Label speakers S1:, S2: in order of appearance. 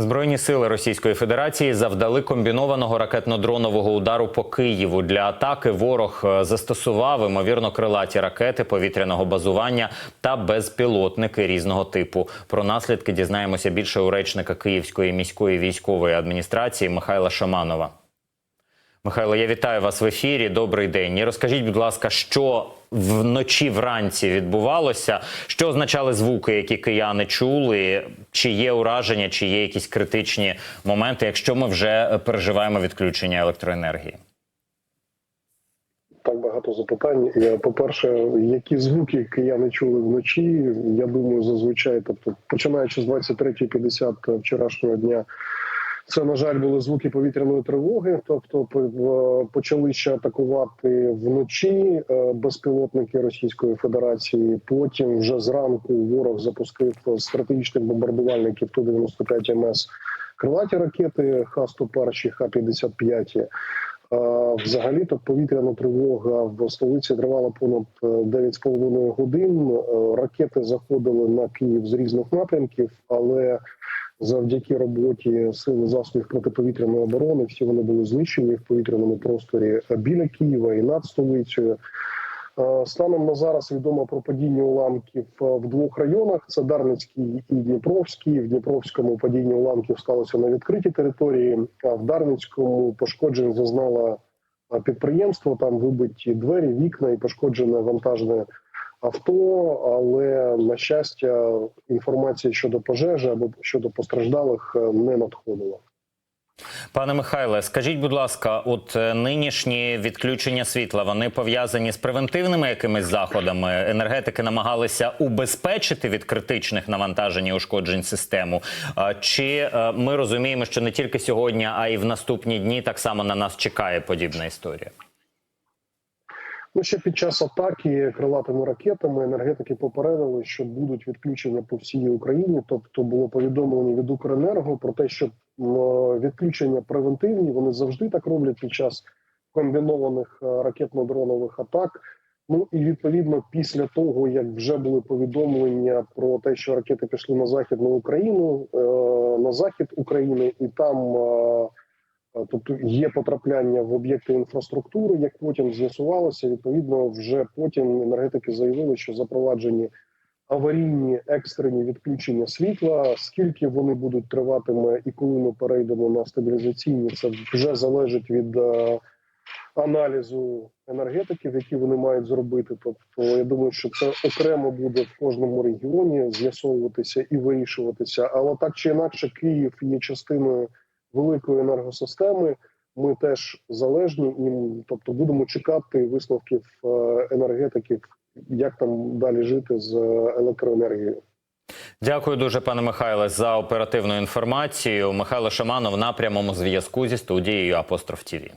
S1: Збройні сили Російської Федерації завдали комбінованого ракетно-дронового удару по Києву. Для атаки ворог е, застосував ймовірно крилаті ракети повітряного базування та безпілотники різного типу. Про наслідки дізнаємося більше у речника Київської міської військової адміністрації Михайла Шаманова. Михайло, я вітаю вас в ефірі. Добрий день. І розкажіть, будь ласка, що вночі вранці відбувалося? Що означали звуки, які кияни чули? Чи є ураження, чи є якісь критичні моменти, якщо ми вже переживаємо відключення електроенергії?
S2: Так багато запитань. По-перше, які звуки кияни чули вночі? Я думаю, зазвичай, тобто починаючи з 23.50 вчорашнього дня, це на жаль були звуки повітряної тривоги. Тобто почали ще атакувати вночі е, безпілотники Російської Федерації. Потім вже зранку ворог запустив стратегічних бомбардувальників ту 95 МС крилаті ракети Х-101, Х-55. Е, Взагалі-то повітряна тривога в столиці тривала понад е, 9,5 годин. Е, Ракети заходили на Київ з різних напрямків, але завдяки роботі сили засобів протиповітряної оборони всі вони були знищені в повітряному просторі біля Києва і над столицею. Е, Станом на зараз відомо про падіння уламків е, в двох районах: це Дарницький і Дніпровський. В Дніпровському падіння уламків сталося на відкритій території, а в Дарницькому пошкоджень зазнало е, підприємство. Там вибиті двері, вікна і пошкоджене вантажне авто. Але на щастя, інформація щодо пожежі або щодо постраждалих е, не надходила.
S1: Пане Михайле, скажіть, будь ласка, от е, нинішні відключення світла вони пов'язані з превентивними якимись заходами? Енергетики намагалися убезпечити від критичних навантажень і ушкоджень систему. Чи е, ми розуміємо, що не тільки сьогодні, а й в наступні дні так само на нас чекає подібна історія?
S2: Ну, ще під час атаки крилатими ракетами енергетики попередили, що будуть відключення по всій Україні. Тобто було повідомлення від Укренерго про те, що відключення превентивні. Вони завжди так роблять під час комбінованих е, ракетно-дронових атак. Ну і відповідно після того, як вже були повідомлення про те, що ракети пішли на західну Україну, е, на захід України, і там. Тобто є потрапляння в об'єкти інфраструктури, як потім з'ясувалося. Відповідно, вже потім енергетики заявили, що запроваджені аварійні екстрені відключення світла. Скільки вони будуть триватиме, і коли ми перейдемо на стабілізаційні, це вже залежить від е, аналізу енергетиків, які вони мають зробити. Тобто, я думаю, що це окремо буде в кожному регіоні з'ясовуватися і вирішуватися. Але так чи інакше, Київ є частиною великої енергосистеми. Ми теж залежні і тобто будемо чекати висновків е, енергетиків, як там далі жити з електроенергією.
S1: Дякую дуже, пане Михайле, за оперативну інформацію. Михайло Шаманов на прямому зв'язку зі студією Апостроф ТІВІ.